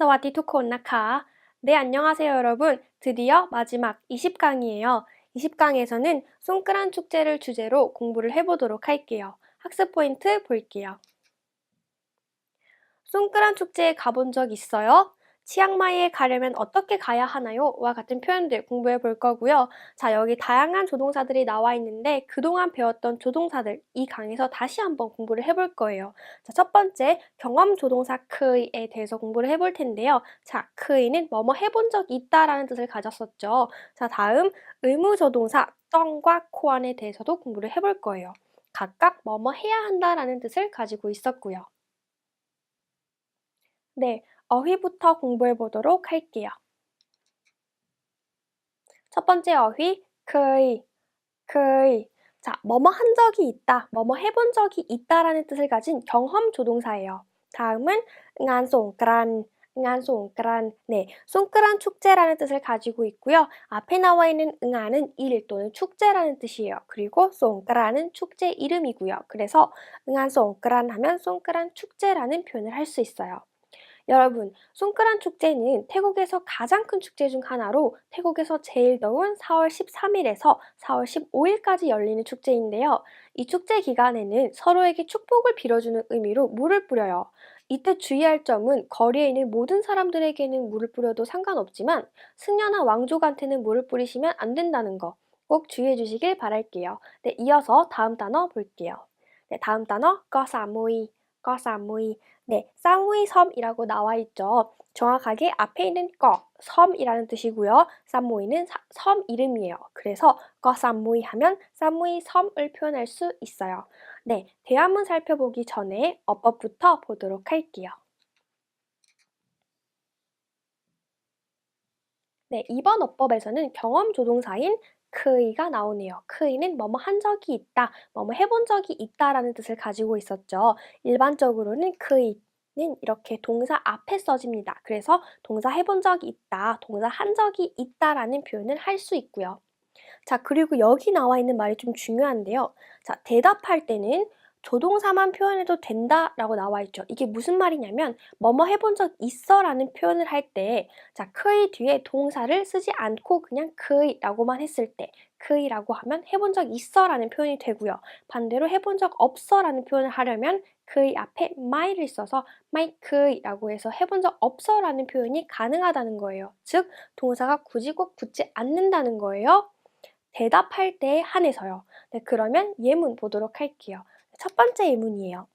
사와디 투콘 나카. 네, 안녕하세요, 여러분. 드디어 마지막 20강이에요. 20강에서는 송크란 축제를 주제로 공부를 해보도록 할게요. 학습 포인트 볼게요. 송크란 축제에 가본 적 있어요? 치앙마이에 가려면 어떻게 가야 하나요? 와 같은 표현들 공부해 볼 거고요. 자, 여기 다양한 조동사들이 나와 있는데 그동안 배웠던 조동사들 이 강에서 다시 한번 공부를 해볼 거예요. 자, 첫 번째 경험 조동사 크이에 대해서 공부를 해볼 텐데요. 자, 크이는 뭐뭐 해본 적이 있다라는 뜻을 가졌었죠. 자, 다음 의무 조동사 떵과 코안에 대해서도 공부를 해볼 거예요. 각각 뭐뭐 해야 한다라는 뜻을 가지고 있었고요. 네, 어휘부터 공부해 보도록 할게요. 첫 번째 어휘, 그이, 그이. 자, 뭐뭐 한 적이 있다, 뭐뭐 해본 적이 있다라는 뜻을 가진 경험 조동사예요. 다음은 응안 송크란. 네, 송크란 축제라는 뜻을 가지고 있고요. 앞에 나와 있는 응안은 일 또는 축제라는 뜻이에요. 그리고 송크란은 축제 이름이고요. 그래서 응안 송크란 하면 송크란 축제라는 표현을 할 수 있어요. 여러분, 송크란 축제는 태국에서 가장 큰 축제 중 하나로 태국에서 제일 더운 4월 13일에서 4월 15일까지 열리는 축제인데요. 이 축제 기간에는 서로에게 축복을 빌어주는 의미로 물을 뿌려요. 이때 주의할 점은 거리에 있는 모든 사람들에게는 물을 뿌려도 상관없지만 승려나 왕족한테는 물을 뿌리시면 안 된다는 거 꼭 주의해 주시길 바랄게요. 네, 이어서 다음 단어 볼게요. 네, 다음 단어 꺼사무이, 꺼사무이. 네, 사무이 섬이라고 나와 있죠. 정확하게 앞에 있는 꺼, 섬이라는 뜻이고요. 사무이는 섬 이름이에요. 그래서 꺼사무이 하면 사무이 섬을 표현할 수 있어요. 네, 대화문 살펴보기 전에 어법부터 보도록 할게요. 네, 이번 어법에서는 경험 조동사인 크이가 나오네요. 크이는 뭐뭐 한 적이 있다, 뭐뭐 해본 적이 있다라는 뜻을 가지고 있었죠. 일반적으로는 크이는 이렇게 동사 앞에 써집니다. 그래서 동사 해본 적이 있다, 동사 한 적이 있다라는 표현을 할 수 있고요. 자, 그리고 여기 나와 있는 말이 좀 중요한데요. 자, 대답할 때는 조동사만 표현해도 된다라고 나와 있죠. 이게 무슨 말이냐면 뭐뭐 해본 적 있어라는 표현을 할 때 자, 크의 뒤에 동사를 쓰지 않고 그냥 크이라고만 했을 때 크이라고 하면 해본 적 있어라는 표현이 되고요. 반대로 해본 적 없어라는 표현을 하려면 그의 앞에 my를 써서 my 그이라고 해서 해본 적 없어라는 표현이 가능하다는 거예요. 즉 동사가 굳이 꼭 붙지 않는다는 거예요. 대답할 때에 한해서요. 네, 그러면 예문 보도록 할게요. 첫 번째 예문이에요.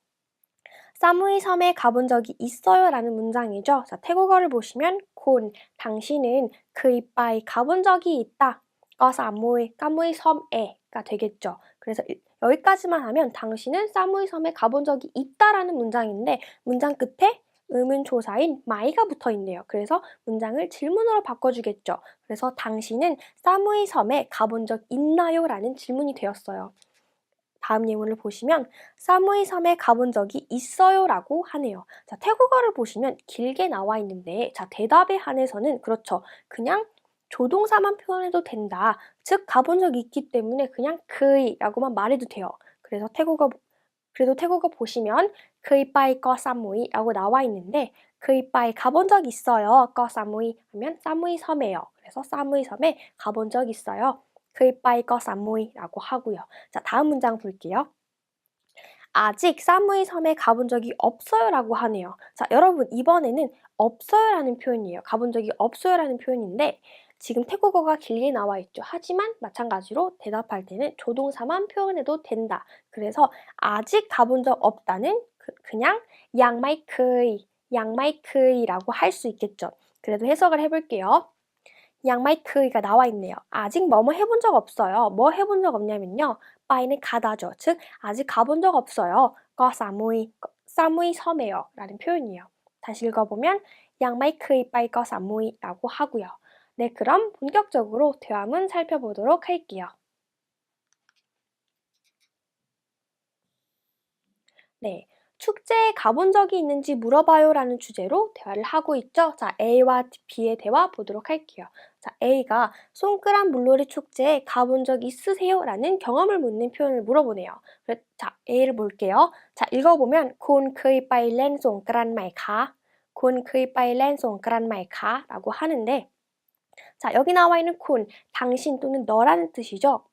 사무이 섬에 가본 적이 있어요 라는 문장이죠. 자, 태국어를 보시면 곤, 당신은 그 이빠이 가본 적이 있다. 어 사무이, 까무이 섬에가 되겠죠. 그래서 여기까지만 하면 당신은 사무이 섬에 가본 적이 있다라는 문장인데 문장 끝에 의문조사인 마이가 붙어 있네요. 그래서 문장을 질문으로 바꿔주겠죠. 그래서 당신은 사무이 섬에 가본 적 있나요? 라는 질문이 되었어요. 다음 예문을 보시면 사무이 섬에 가본 적이 있어요 라고 하네요. 자, 태국어를 보시면 길게 나와 있는데 자, 대답에 한해서는 그렇죠. 그냥 조동사만 표현해도 된다. 즉 가본 적이 있기 때문에 그냥 그이라고만 말해도 돼요. 그래서 태국어 그래도 태국어 보시면 그이빠이 꺼 사무이라고 나와 있는데 그이빠이 가본 적 있어요. 꺼 사무이 하면 사무이 섬에요. 그래서 사무이 섬에 가본 적 있어요. 그이빠이거 사무이라고 하고요. 자, 다음 문장 볼게요. 아직 사무이 섬에 가본 적이 없어요라고 하네요. 자, 여러분 이번에는 없어요라는 표현이에요. 가본 적이 없어요라는 표현인데 지금 태국어가 길게 나와 있죠. 하지만 마찬가지로 대답할 때는 조동사만 표현해도 된다. 그래서 아직 가본 적 없다는 그, 냥 양마이크이, 양마이크이라고 할 수 있겠죠. 그래도 해석을 해볼게요. 양마이크가 나와 있네요. 아직 뭐뭐 해본 적 없어요. 뭐 해본 적 없냐면요. 빠이는 가다죠. 즉 아직 가본 적 없어요. 거 사무이 사무이 섬에요. 라는 표현이에요. 다시 읽어보면 양마이크의 빠이 거 사무이라고 하고요. 네, 그럼 본격적으로 대화문 살펴보도록 할게요. 네, 축제에 가본 적이 있는지 물어봐요 라는 주제로 대화를 하고 있죠. 자, A와 B의 대화 보도록 할게요. 자, A가 손끄란 물놀이 축제에 가본 적 있으세요? 라는 경험을 묻는 표현을 물어보네요. 자, A를 볼게요. 자, 읽어보면 콘크이 빠일렌 손끄란 마이카 콘크이 빠일렌 손끄란 마이카 라고 하는데 자, 여기 나와 있는 콘, 당신 또는 너라는 뜻이죠.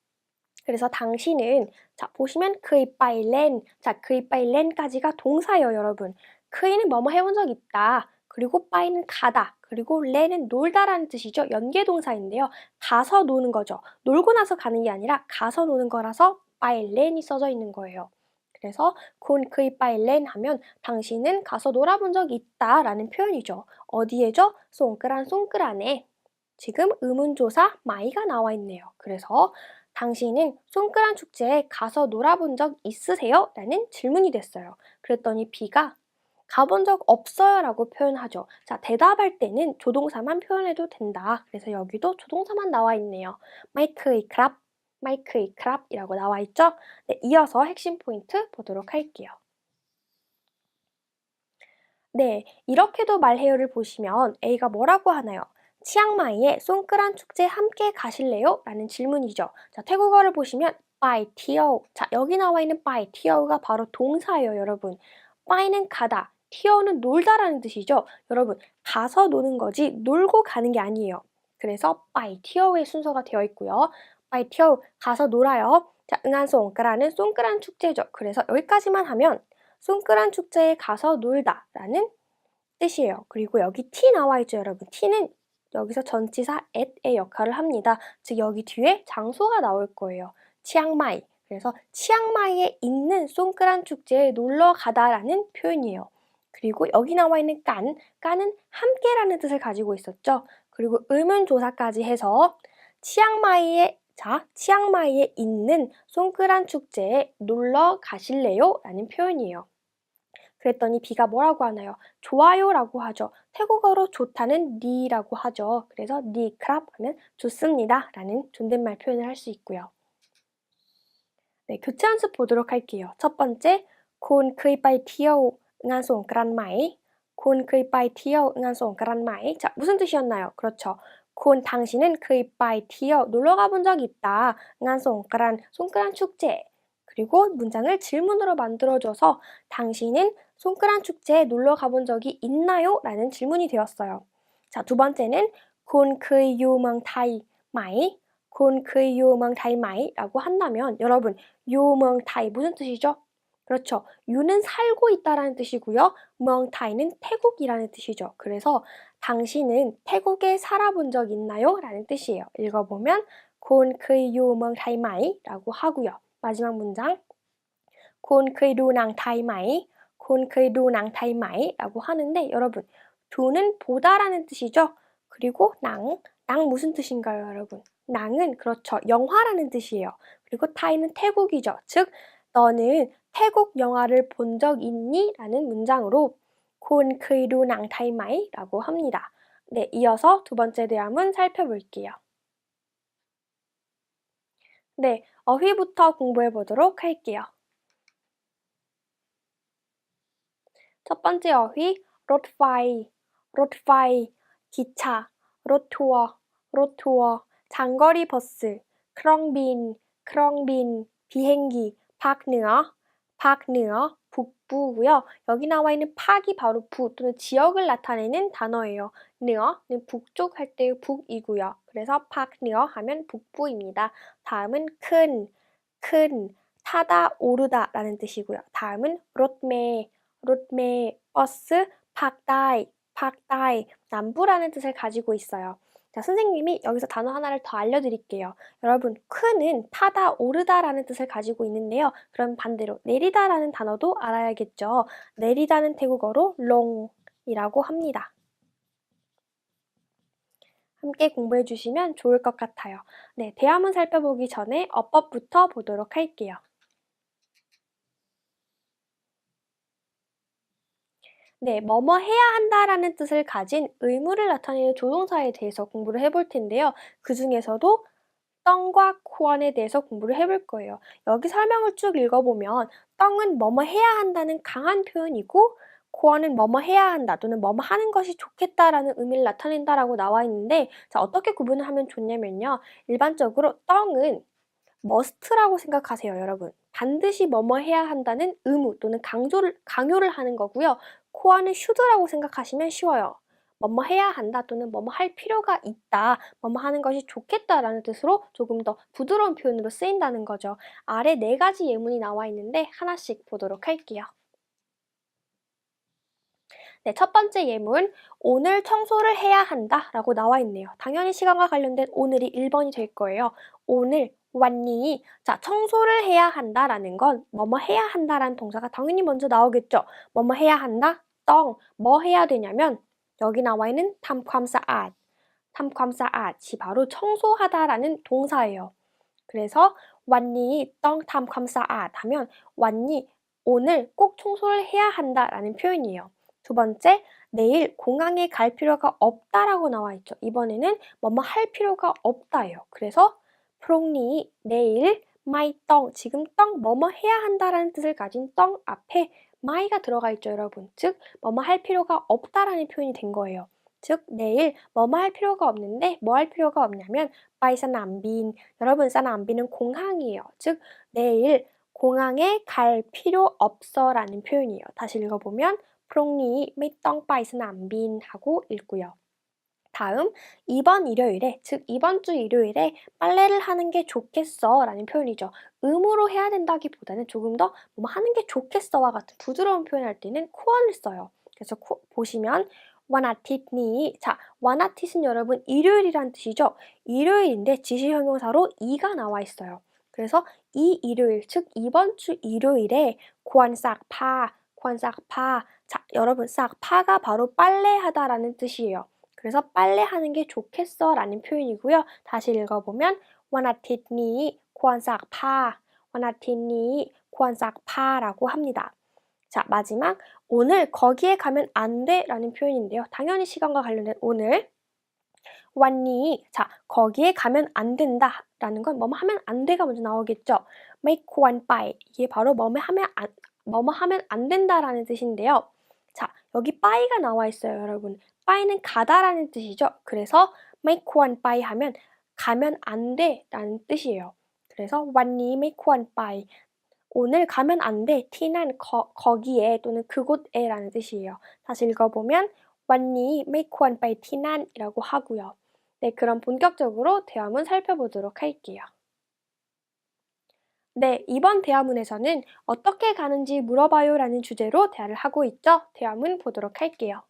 그래서 당신은 자, 보시면 그이 빠일렌 자, 그이 빠일렌까지가 동사예요, 여러분. 크이는 뭐뭐 해본 적 있다. 그리고 빠이는 가다. 그리고 렌은 놀다라는 뜻이죠. 연계동사인데요. 가서 노는 거죠. 놀고 나서 가는 게 아니라 가서 노는 거라서 빠이 렌이 써져 있는 거예요. 그래서 군 그이 빠이 렌 하면 당신은 가서 놀아본 적이 있다라는 표현이죠. 어디에죠? 송끄란 송끄란에. 지금 의문조사 마이가 나와 있네요. 그래서 당신은 송끄란 축제에 가서 놀아본 적 있으세요? 라는 질문이 됐어요. 그랬더니 B가 가본 적 없어요 라고 표현하죠. 자, 대답할 때는 조동사만 표현해도 된다. 그래서 여기도 조동사만 나와 있네요. 마이크의 크랍, 마이크의 크랍이라고 나와 있죠? 네, 이어서 핵심 포인트 보도록 할게요. 네, 이렇게도 말해요를 보시면 A가 뭐라고 하나요? 치앙마이에 송크란 축제 함께 가실래요? 라는 질문이죠. 자, 태국어를 보시면 by 티어. 자, 여기 나와 있는 by 티어가 바로 동사예요, 여러분. by는 가다, 티어는 놀다라는 뜻이죠. 여러분, 가서 노는 거지 놀고 가는 게 아니에요. 그래서 by 티어의 순서가 되어 있고요. by 티어 가서 놀아요. 자, 응한 송크라는 송크란 축제죠. 그래서 여기까지만 하면 송크란 축제에 가서 놀다라는 뜻이에요. 그리고 여기 t 나와 있죠, 여러분. t는 여기서 전치사 at의 역할을 합니다. 즉 여기 뒤에 장소가 나올 거예요. 치앙마이. 그래서 치앙마이에 있는 송크란 축제에 놀러 가다라는 표현이에요. 그리고 여기 나와 있는 깐, 깐은 함께라는 뜻을 가지고 있었죠. 그리고 의문조사까지 해서 치앙마이에 자, 치앙마이에 있는 송크란 축제에 놀러 가실래요? 라는 표현이에요. 그랬더니 B가 뭐라고 하나요? 좋아요라고 하죠. 태국어로 좋다는 니라고 하죠. 그래서 니 크랍 하면 좋습니다 라는 존댓말 표현을 할 수 있고요. 네, 교체 연습 보도록 할게요. 첫 번째, 곤 크이 빠이 티어 응한 송그란 마이 곤 크이 빠이 티어 응한 송그란 마이 자, 무슨 뜻이었나요? 그렇죠. 곤 당신은 크이 빠이 티어 놀러 가본 적 있다. 응한 송그란 송그란 축제 그리고 문장을 질문으로 만들어줘서 당신은 송크란 축제에 놀러 가본 적이 있나요? 라는 질문이 되었어요. 자, 두 번째는 요멍 타이 마이 요멍 타이 마이 라고 한다면 여러분 요멍 타이 무슨 뜻이죠? 그렇죠. 유는 살고 있다라는 뜻이고요. 멍타이는 태국이라는 뜻이죠. 그래서 당신은 태국에 살아본 적 있나요? 라는 뜻이에요. 읽어보면 곤 크이 유 멍타이마이라고 하고요. 마지막 문장 곤크이루낭 타이마이 곤크이루낭 타이마이라고 하는데 여러분 두는 보다라는 뜻이죠. 그리고 낭, 낭 무슨 뜻인가요, 여러분? 낭은 그렇죠. 영화라는 뜻이에요. 그리고 타이는 태국이죠. 즉 너는 태국 영화를 본 적 있니? 라는 문장으로 곤크이루 낭타이마이 라고 합니다. 네, 이어서 두 번째 대화문 살펴볼게요. 네, 어휘부터 공부해 보도록 할게요. 첫 번째 어휘, 로트파이, 로트파이, 기차, 로투어, 로투어, 장거리 버스, 크롱빈, 크롱빈, 비행기, 박느어, 박느어, 북부고요. 여기 나와 있는 파기 바로 부 또는 지역을 나타내는 단어예요. 느어는 북쪽 할 때의 북이고요. 그래서 박느어 하면 북부입니다. 다음은 큰, 큰, 타다, 오르다 라는 뜻이고요. 다음은 롯메, 롯메, 어스, 팍다이, 팍다이, 남부라는 뜻을 가지고 있어요. 자, 선생님이 여기서 단어 하나를 더 알려드릴게요. 여러분, 큰은 타다, 오르다라는 뜻을 가지고 있는데요. 그럼 반대로 내리다라는 단어도 알아야겠죠. 내리다는 태국어로 롱이라고 합니다. 함께 공부해 주시면 좋을 것 같아요. 네, 대화문 살펴보기 전에 어법부터 보도록 할게요. 네, 뭐뭐 해야 한다라는 뜻을 가진 의무를 나타내는 조동사에 대해서 공부를 해볼 텐데요. 그 중에서도 떵과 코원에 대해서 공부를 해볼 거예요. 여기 설명을 쭉 읽어보면 떵은 뭐뭐 해야 한다는 강한 표현이고 코어는 뭐뭐 해야 한다 또는 뭐뭐 하는 것이 좋겠다라는 의미를 나타낸다라고 나와 있는데 자 어떻게 구분을 하면 좋냐면요. 일반적으로 떵은 머스트라고 생각하세요, 여러분. 반드시 뭐뭐 해야 한다는 의무 또는 강조를, 강요를 하는 거고요. 코어는 should라고 생각하시면 쉬워요. 뭐뭐 해야 한다 또는 뭐뭐 할 필요가 있다, 뭐뭐 하는 것이 좋겠다라는 뜻으로 조금 더 부드러운 표현으로 쓰인다는 거죠. 아래 네 가지 예문이 나와 있는데 하나씩 보도록 할게요. 네, 첫 번째 예문, 오늘 청소를 해야 한다 라고 나와 있네요. 당연히 시간과 관련된 오늘이 1번이 될 거예요. 오늘, 왔니? 자, 청소를 해야 한다라는 건 뭐뭐 해야 한다라는 동사가 당연히 먼저 나오겠죠. 뭐뭐 해야 한다? 떵. 뭐 해야 되냐면 여기 나와 있는 탐캄사앗. 탐캄사앗이 바로 청소하다라는 동사예요. 그래서 왔니? 떵 탐캄사앗 하면 왔니? 오늘 꼭 청소를 해야 한다라는 표현이에요. 두 번째, 내일 공항에 갈 필요가 없다라고 나와 있죠. 이번에는 뭐뭐 할 필요가 없다예요. 그래서 프롱니 내일 마이 떡 지금 떡 뭐뭐 해야 한다라는 뜻을 가진 떡 앞에 마이가 들어가 있죠 여러분. 즉 뭐뭐 할 필요가 없다라는 표현이 된 거예요. 즉 내일 뭐뭐 할 필요가 없는데 뭐 할 필요가 없냐면 바이 사나안빈 여러분 사나안빈은 공항이에요. 즉 내일 공항에 갈 필요 없어라는 표현이에요. 다시 읽어보면 프롱니 메이떵 바이 사나안빈 하고 읽고요. 다음 이번 일요일에 즉 이번 주 일요일에 빨래를 하는 게 좋겠어 라는 표현이죠. 의무로 해야 된다기보다는 조금 더 뭐 하는 게 좋겠어와 같은 부드러운 표현할 때는 코어를 써요. 그래서 코, 보시면 원아티니 자 원아티는 여러분 일요일이란 뜻이죠. 일요일인데 지시 형용사로 이가 나와 있어요. 그래서 이 일요일 즉 이번 주 일요일에 고안싹파 고안싹파 자, 여러분 싹 파가 바로 빨래하다라는 뜻이에요. 그래서 빨래하는 게 좋겠어 라는 표현이고요. 다시 읽어보면 원아티니 고안싹 파 원아티니 고안싹 파라고 합니다. 자 마지막 오늘 거기에 가면 안 돼 라는 표현인데요. 당연히 시간과 관련된 오늘 왔니? 자, 거기에 가면 안 된다 라는 건 뭐뭐 하면 안 돼가 먼저 나오겠죠. make one by 이게 바로 뭐뭐 하면 안, 뭐뭐 하면 안 된다 라는 뜻인데요. 자, 여기 빠이가 나와 있어요, 여러분. 빠이는 가다라는 뜻이죠. 그래서 make one by 하면 가면 안 돼라는 뜻이에요. 그래서 왔니 make one by 오늘 가면 안 돼. 티난 거, 거기에 또는 그곳에라는 뜻이에요. 다시 읽어보면 왔니 make one by 티난이라고 하고요. 네, 그럼 본격적으로 대화문 살펴보도록 할게요. 네, 이번 대화문에서는 어떻게 가는지 물어봐요 라는 주제로 대화를 하고 있죠. 대화문 보도록 할게요.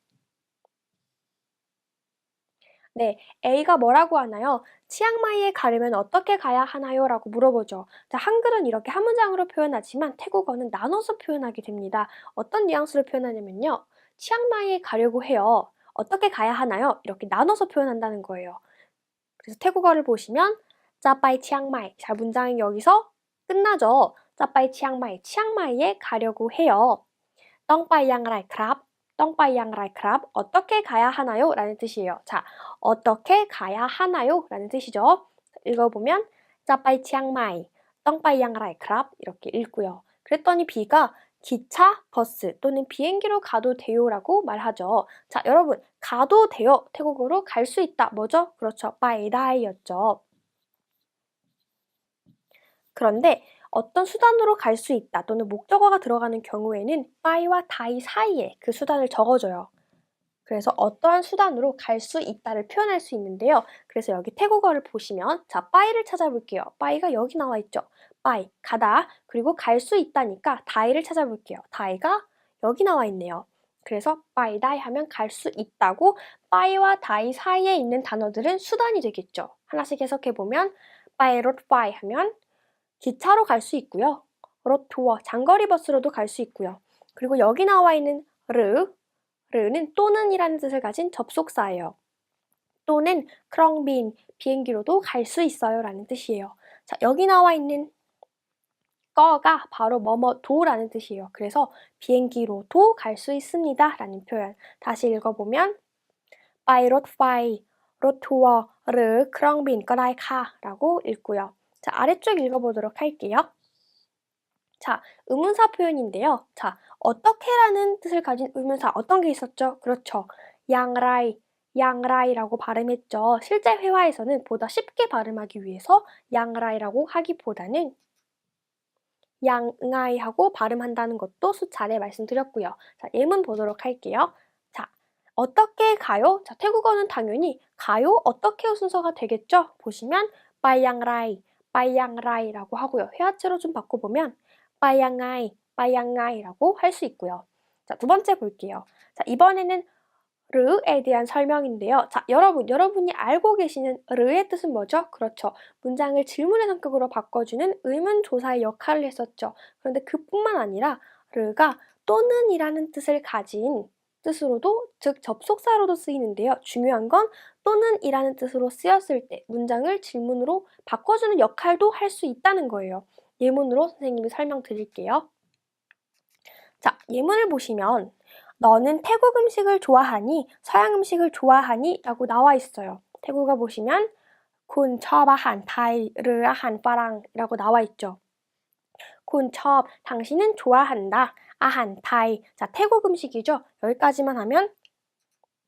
네, A가 뭐라고 하나요? 치앙마이에 가려면 어떻게 가야 하나요? 라고 물어보죠. 자, 한글은 이렇게 한 문장으로 표현하지만 태국어는 나눠서 표현하게 됩니다. 어떤 뉘앙스로 표현하냐면요. 치앙마이에 가려고 해요. 어떻게 가야 하나요? 이렇게 나눠서 표현한다는 거예요. 그래서 태국어를 보시면 짜빠이 치앙마이. 자, 문장이 여기서 끝나죠. 짜빠이 치앙마이, 치앙마이에 가려고 해요. 떵빠이 양라이 크랍, 떵빠이 양라이 크랍, 어떻게 가야 하나요? 라는 뜻이에요. 자, 어떻게 가야 하나요? 라는 뜻이죠. 읽어보면 짜빠이 치앙마이, 떵빠이 양라이 크랍 이렇게 읽고요. 그랬더니 B가 기차, 버스 또는 비행기로 가도 돼요라고 말하죠. 자, 여러분 가도 돼요. 태국어로 갈 수 있다. 뭐죠? 그렇죠. 빠이다이였죠. 그런데 어떤 수단으로 갈 수 있다 또는 목적어가 들어가는 경우에는 빠이와 다이 사이에 그 수단을 적어줘요. 그래서 어떠한 수단으로 갈 수 있다를 표현할 수 있는데요. 그래서 여기 태국어를 보시면 자 빠이를 찾아볼게요. 빠이가 여기 나와 있죠. 빠이 가다 그리고 갈 수 있다니까 다이를 찾아볼게요. 다이가 여기 나와 있네요. 그래서 빠이 다이 하면 갈 수 있다고 빠이와 다이 사이에 있는 단어들은 수단이 되겠죠. 하나씩 해석해 보면 빠이 롯 빠이 하면 기차로 갈 수 있고요. 로투어, 장거리 버스로도 갈 수 있고요. 그리고 여기 나와 있는 르, 르는 또는이라는 뜻을 가진 접속사예요. 또는 크롱빈, 비행기로도 갈 수 있어요 라는 뜻이에요. 자, 여기 나와 있는 거가 바로 뭐뭐도라는 뜻이에요. 그래서 비행기로도 갈 수 있습니다 라는 표현. 다시 읽어보면 by r o a d fly, rotuo, 르, 크롱빈, 거라이카 라고 읽고요. 자, 아래쪽 읽어보도록 할게요. 자, 의문사 표현인데요. 자, 어떻게라는 뜻을 가진 의문사 어떤 게 있었죠? 그렇죠. 양라이, 양라이라고 발음했죠. 실제 회화에서는 보다 쉽게 발음하기 위해서 양라이라고 하기보다는 양아이 하고 발음한다는 것도 수차례 말씀드렸고요. 자, 예문 보도록 할게요. 자, 어떻게 가요? 자, 태국어는 당연히 가요? 어떻게요 순서가 되겠죠? 보시면 빠양라이, 빠양라이라고 하고요. 회화체로 좀 바꿔보면 빠양아이, 빠양아이라고 할 수 있고요. 자, 두 번째 볼게요. 자, 이번에는 르에 대한 설명인데요. 자, 여러분, 여러분이 알고 계시는 르의 뜻은 뭐죠? 그렇죠. 문장을 질문의 성격으로 바꿔주는 의문조사의 역할을 했었죠. 그런데 그뿐만 아니라 르가 또는 이라는 뜻을 가진 뜻으로도, 즉 접속사로도 쓰이는데요. 중요한 건 또는 이라는 뜻으로 쓰였을 때 문장을 질문으로 바꿔주는 역할도 할 수 있다는 거예요. 예문으로 선생님이 설명드릴게요. 자, 예문을 보시면 너는 태국 음식을 좋아하니 서양 음식을 좋아하니 라고 나와 있어요. 태국어 보시면 군 처바한 타이르 아한 파랑이라고 나와 있죠. 군 첩, 당신은 좋아한다. 아한 타이. 자, 태국 음식이죠. 여기까지만 하면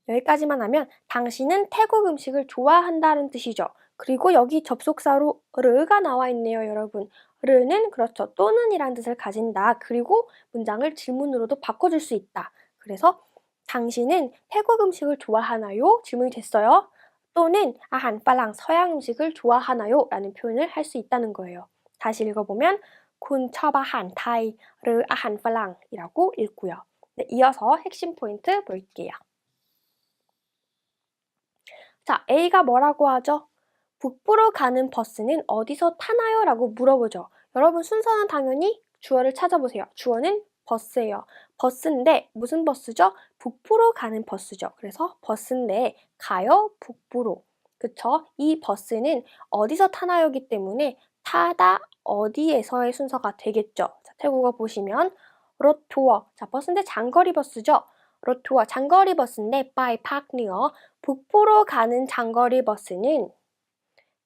여기까지만 하면 당신은 태국 음식을 좋아한다는 뜻이죠. 그리고 여기 접속사로 르가 나와 있네요, 여러분. 르는 그렇죠. 또는이란 뜻을 가진다. 그리고 문장을 질문으로도 바꿔줄 수 있다. 그래서 당신은 태국 음식을 좋아하나요? 질문이 됐어요. 또는 아한 빨랑 서양 음식을 좋아하나요? 라는 표현을 할 수 있다는 거예요. 다시 읽어보면 군 처바한 타이 르 아한 빨랑이라고 읽고요. 네, 이어서 핵심 포인트 볼게요. 자, A가 뭐라고 하죠? 북부로 가는 버스는 어디서 타나요? 라고 물어보죠. 여러분 순서는 당연히 주어를 찾아보세요. 주어는 버스예요. 버스인데 무슨 버스죠? 북부로 가는 버스죠. 그래서 버스인데 가요 북부로. 그쵸? 이 버스는 어디서 타나요기 때문에 타다 어디에서의 순서가 되겠죠. 자, 태국어 보시면 로투어. 자, 버스인데 장거리 버스죠. 로투어 장거리 버스인데 바이 파크니어 북부로 가는 장거리 버스는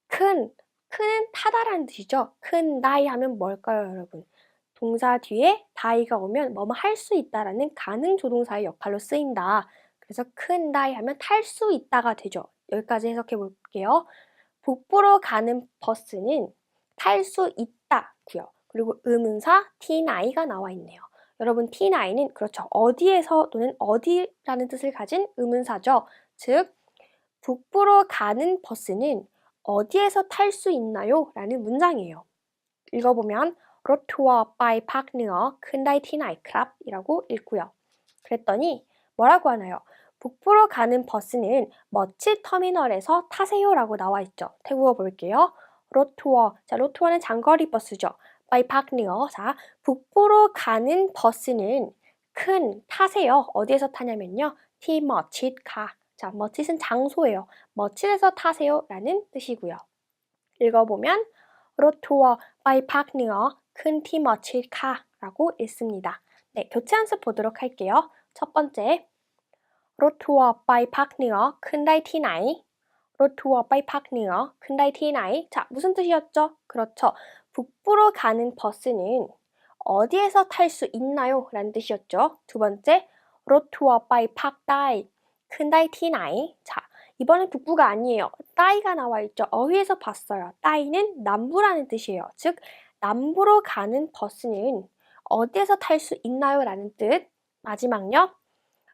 큰 큰은 타다라는 뜻이죠. 큰 나이 하면 뭘까요, 여러분? 동사 뒤에 다이가 오면 뭐뭐 할 수 있다라는 가능 조동사의 역할로 쓰인다. 그래서 큰 다이 하면 탈 수 있다가 되죠. 여기까지 해석해 볼게요. 북부로 가는 버스는 탈 수 있다고요. 그리고 의문사 T9가 나와 있네요. 여러분 T9은 그렇죠. 어디에서 또는 어디라는 뜻을 가진 의문사죠. 즉 북부로 가는 버스는 어디에서 탈 수 있나요? 라는 문장이에요. 읽어보면 로투어 바이 파크니어 큰다이 티나이 크랍 이라고 읽고요. 그랬더니 뭐라고 하나요? 북부로 가는 버스는 멋치 터미널에서 타세요라고 나와 있죠. 태국어 볼게요. 로투어. 자, 로투어는 장거리 버스죠. 와이팍니어. 자, 북부로 가는 버스는 큰 타세요. 어디에서 타냐면요. 티 머칫 가. 자, 머칫은 장소예요. 머칫에서 타세요라는 뜻이고요. 읽어보면 로투어 와이팍니어 큰티 머칫 가라고 읽습니다. 네, 교체 연습 보도록 할게요. 첫 번째 로투어 와이팍니어 큰다이 티 나이 로투어 와이팍니어 큰다이 티 나이 자, 무슨 뜻이었죠? 그렇죠. 북부로 가는 버스는 어디에서 탈 수 있나요? 라는 뜻이었죠. 두 번째, 로투어 바이 팍다이, 큰다이 티나이. 자, 이번엔 북부가 아니에요. 다이가 나와 있죠. 어휘에서 봤어요. 다이는 남부라는 뜻이에요. 즉, 남부로 가는 버스는 어디에서 탈 수 있나요? 라는 뜻. 마지막요.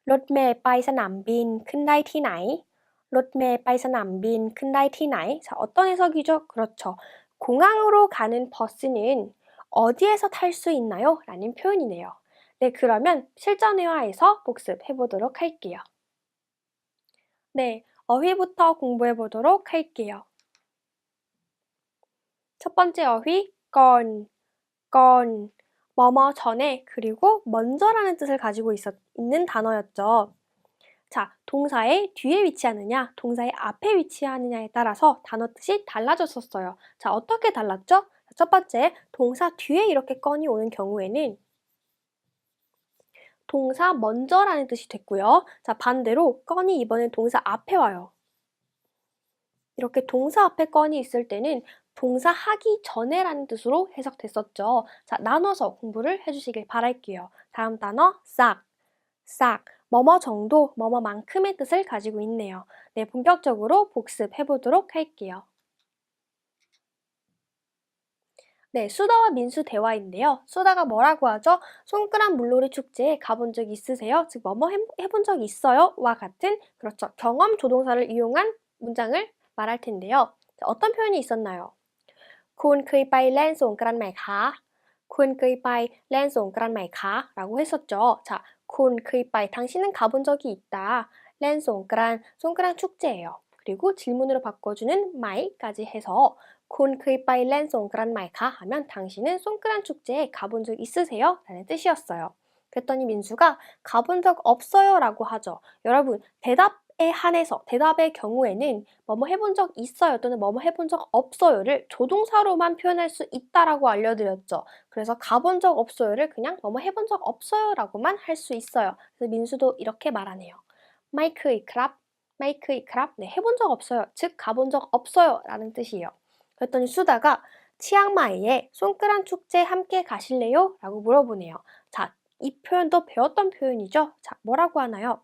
로트메 바이사 남빈 큰다이 티나이. 로트메 바이사 남빈 큰다이 티나이. 자, 어떤 해석이죠? 그렇죠. 공항으로 가는 버스는 어디에서 탈 수 있나요? 라는 표현이네요. 네, 그러면 실전 회화에서 복습해 보도록 할게요. 네, 어휘부터 공부해 보도록 할게요. 첫 번째 어휘, 건, 건, 뭐뭐 전에 그리고 먼저라는 뜻을 가지고 있었, 있는 단어였죠. 자, 동사의 뒤에 위치하느냐, 동사의 앞에 위치하느냐에 따라서 단어 뜻이 달라졌었어요. 자, 어떻게 달랐죠? 첫 번째, 동사 뒤에 이렇게 건이 오는 경우에는 동사 먼저라는 뜻이 됐고요. 자, 반대로 건이 이번엔 동사 앞에 와요. 이렇게 동사 앞에 건이 있을 때는 동사 하기 전에라는 뜻으로 해석됐었죠. 자, 나눠서 공부를 해주시길 바랄게요. 다음 단어 싹, 싹, 뭐뭐 정도, 뭐뭐만큼의 뜻을 가지고 있네요. 네, 본격적으로 복습해 보도록 할게요. 네, 수다와 민수 대화인데요. 수다가 뭐라고 하죠? 손가락 물놀이 축제에 가본 적 있으세요? 즉, 뭐뭐 해본 적 있어요? 와 같은, 그렇죠. 경험 조동사를 이용한 문장을 말할 텐데요. 어떤 표현이 있었나요? 쿤 그이 바이 렌 손가락 맥하 군그이빠이 랜송 그란 마이카 라고 했었죠. 자, 군그이빠이 당신은 가본 적이 있다. 랜송 그란 송그란 축제예요. 그리고 질문으로 바꿔주는 마이까지 해서 군그이빠이 랜송 그란 마이카 하면 당신은 송그란 축제에 가본 적 있으세요? 라는 뜻이었어요. 그랬더니 민수가 가본 적 없어요 라고 하죠. 여러분, 대답 에 한해서, 대답의 경우에는 뭐뭐 해본 적 있어요 또는 뭐뭐 해본 적 없어요를 조동사로만 표현할 수 있다라고 알려드렸죠. 그래서 가본 적 없어요를 그냥 뭐뭐 해본 적 없어요라고만 할 수 있어요. 그래서 민수도 이렇게 말하네요. 마이크이 크랍, 마이크이 크랍, 네, 해본 적 없어요. 즉, 가본 적 없어요. 라는 뜻이에요. 그랬더니 수다가 치앙마이에 손끄란 축제 함께 가실래요? 라고 물어보네요. 자, 이 표현도 배웠던 표현이죠. 자, 뭐라고 하나요?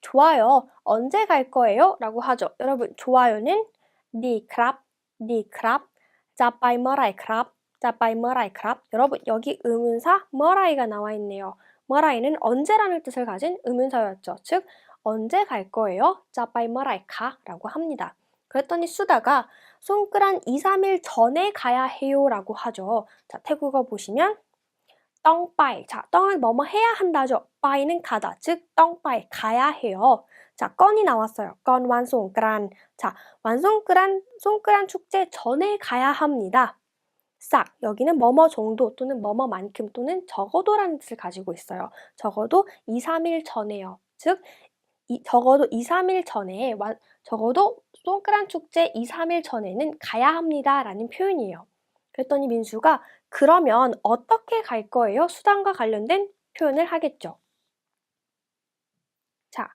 좋아요. 언제 갈 거예요? 라고 하죠. 여러분, 좋아요는 니 크랍, 니 크랍, 자빠이 머라이 크랍, 자빠이 머라이 크랍. 여러분, 여기 의문사 머라이가 나와 있네요. 머라이는 언제라는 뜻을 가진 의문사였죠. 즉, 언제 갈 거예요? 자빠이 머라이 카 라고 합니다. 그랬더니 수다가 손끄란 2, 3일 전에 가야 해요 라고 하죠. 자, 태국어 보시면 떵빠이. 자, 떵을 뭐뭐 해야 한다죠. 빠이는 가다. 즉, 떵빠이. 가야 해요. 자, 건이 나왔어요. 건 완송그란. 자, 완송그란, 송그란 축제 전에 가야 합니다. 싹. 여기는 뭐뭐 정도 또는 뭐뭐만큼 또는 적어도라는 뜻을 가지고 있어요. 적어도 2, 3일 전에요. 즉, 이, 적어도 2, 3일 전에, 완, 적어도 송크란 축제 2, 3일 전에는 가야 합니다. 라는 표현이에요. 그랬더니 민수가 그러면 어떻게 갈 거예요? 수단과 관련된 표현을 하겠죠. 자,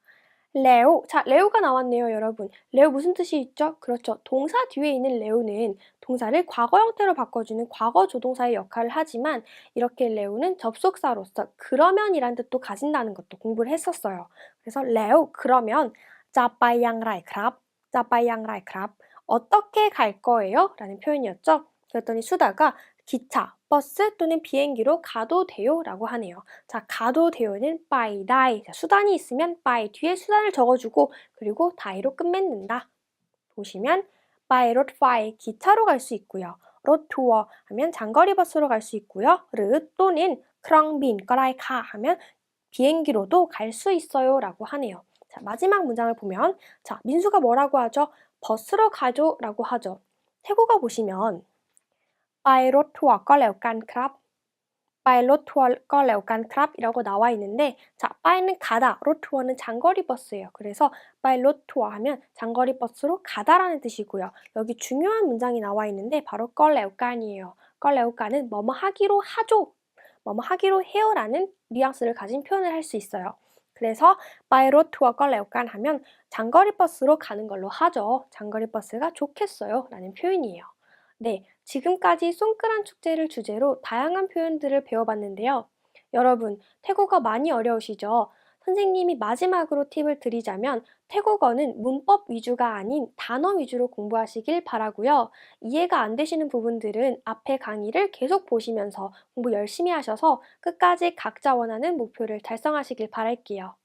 레오. 자, 레오가 나왔네요, 여러분. 레오 무슨 뜻이 있죠? 그렇죠. 동사 뒤에 있는 레오는 동사를 과거 형태로 바꿔주는 과거 조동사의 역할을 하지만 이렇게 레오는 접속사로서 그러면이란 뜻도 가진다는 것도 공부를 했었어요. 그래서 레오, 그러면 짜빠양라이 크랍, 짜빠양라이 크랍. 어떻게 갈 거예요? 라는 표현이었죠. 그랬더니 수다가 기차, 버스 또는 비행기로 가도 돼요 라고 하네요. 자, 가도 돼요는 by die. 자, 수단이 있으면 by 뒤에 수단을 적어주고 그리고 die로 끝맺는다. 보시면 by road fly 기차로 갈 수 있고요. road tour 하면 장거리 버스로 갈 수 있고요. 르 또는 크랑빈 거라이카 하면 비행기로도 갈 수 있어요 라고 하네요. 자, 마지막 문장을 보면 자, 민수가 뭐라고 하죠? 버스로 가죠 라고 하죠. 태국어 보시면 ไปรถทัวร์ก็แล้วกันครับ ไปรถทัวร์ก็แล้วกันครับ 이라고 나와 있는데 자, 빠이는 가다, 롯 투어는 장거리 버스예요. 그래서 빠이 롯 투어 하면 장거리 버스로 가다라는 뜻이고요. 여기 중요한 문장이 나와 있는데 바로 껄레우깐이에요. 껄레우깐은 뭐뭐 하기로 하죠. 뭐뭐 하기로 해요라는 뉘앙스를 가진 표현을 할 수 있어요. 그래서 빠이 롯 투어 껄레우깐 하면 장거리 버스로 가는 걸로 하죠. 장거리 버스가 좋겠어요. 라는 표현이에요. 네, 지금까지 송크란 축제를 주제로 다양한 표현들을 배워봤는데요. 여러분, 태국어 많이 어려우시죠? 선생님이 마지막으로 팁을 드리자면 태국어는 문법 위주가 아닌 단어 위주로 공부하시길 바라고요. 이해가 안 되시는 부분들은 앞에 강의를 계속 보시면서 공부 열심히 하셔서 끝까지 각자 원하는 목표를 달성하시길 바랄게요.